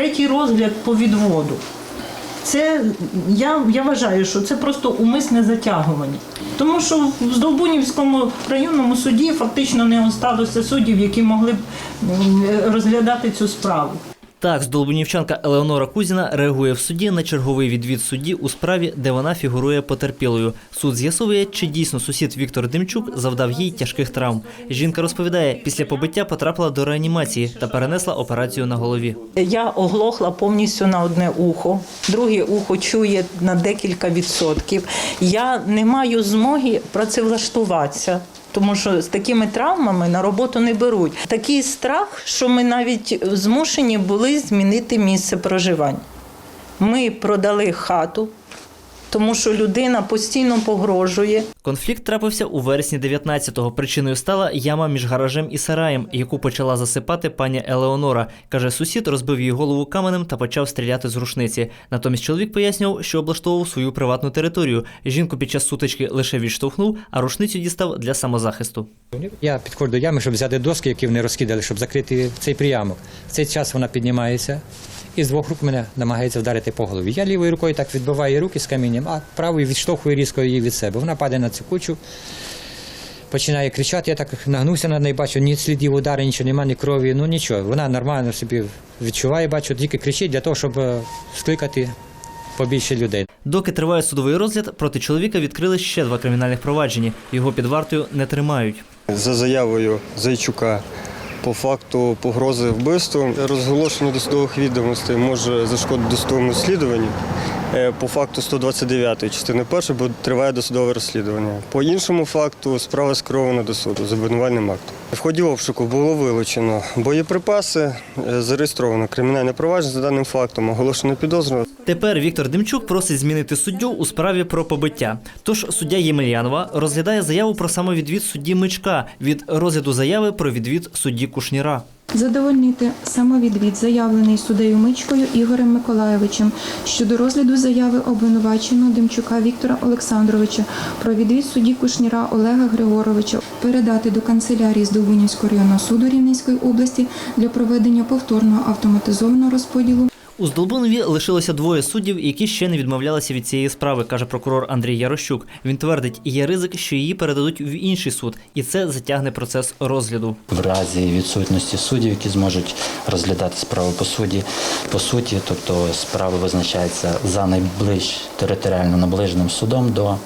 третій розгляд по відводу. Це я, я вважаю, що це просто умисне затягування. Тому що в Здолбунівському районному суді фактично не осталося суддів, які могли б розглядати цю справу. Так, здолбунівчанка Елеонора Кузіна реагує в суді на черговий відвід судді у справі, де вона фігурує потерпілою. Суд з'ясовує, чи дійсно сусід Віктор Демчук завдав їй тяжких травм. Жінка розповідає, після побиття потрапила до реанімації та перенесла операцію на голові. Я оглохла повністю на одне ухо, друге ухо чує на декілька відсотків. Я не маю змоги працевлаштуватися. Тому що з такими травмами на роботу не беруть. Такий страх, що ми навіть змушені були змінити місце проживання. Ми продали хату, тому що людина постійно погрожує. Конфлікт трапився у вересні 19-го. Причиною стала яма між гаражем і сараєм, яку почала засипати пані Елеонора. Каже, сусід розбив їй голову каменем та почав стріляти з рушниці. Натомість чоловік пояснював, що облаштовував свою приватну територію. Жінку під час сутички лише відштовхнув, а рушницю дістав для самозахисту. Я підходжу до ями, щоб взяти доски, які вони розкидали, щоб закрити цей приямок. В цей час вона піднімається і з двох рук мене намагається вдарити по голові. Я лівою рукою так відбиваю її руки з камінням, а правою відштовхую різко її від себе. Вона падає на цю кучу, починає кричати. Я так нагнувся на неї, бачу, ні слідів удару, нічого немає, ні крові. Ну нічого. Вона нормально собі відчуває, бачу, тільки кричить для того, щоб е, скликати побільше людей. Доки триває судовий розгляд, проти чоловіка відкрили ще два кримінальних провадження. Його під вартою не тримають. За заявою Зайчука по факту погрози вбивством розголошення досудових відомостей може зашкодити досудовому слідуванню. Е, По факту 129 частини 1 бо триває досудове розслідування. По іншому факту справа скерована до суду з обвинувальним актом. В ході обшуку було вилучено боєприпаси, е, зареєстровано кримінальне провадження за даним фактом, оголошено підозру. Тепер Віктор Демчук просить змінити суддю у справі про побиття. Тож суддя Ємельянова розглядає заяву про самовідвід судді Мичка від розгляду заяви про відвід судді Кушніра. Задовольнити самовідвід, заявлений суддею Мичкою Ігорем Миколаєвичем щодо розгляду заяви обвинуваченого Демчука Віктора Олександровича про відвід судді Кушніра Олега Григоровича, передати до канцелярії Здолбунівського районного суду Рівненської області для проведення повторного автоматизованого розподілу У Здолбунові лишилося двоє суддів, які ще не відмовлялися від цієї справи, каже прокурор Андрій Ярощук. Він твердить, є ризик, що її передадуть в інший суд, і це затягне процес розгляду. в разі відсутності суддів, які зможуть розглядати справу по суді по суті, тобто справа визначається за найближчим територіально наближеним судом до.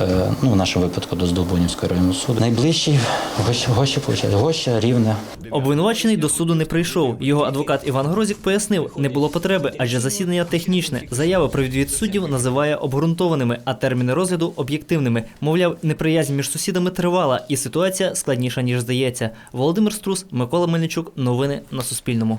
Е, Ну, в нашому випадку до Здолбунівського районного суду. Найближчий Гоща, Гоща, Гоща, Рівне. Обвинувачений до суду не прийшов. Його адвокат Іван Грозік пояснив, не було потреби, адже засідання технічне. Заяви про відвід суддів називає обґрунтованими, а терміни розгляду об'єктивними. Мовляв, неприязнь між сусідами тривала, і ситуація складніша ніж здається. Володимир Струс, Микола Мельничук. Новини на Суспільному.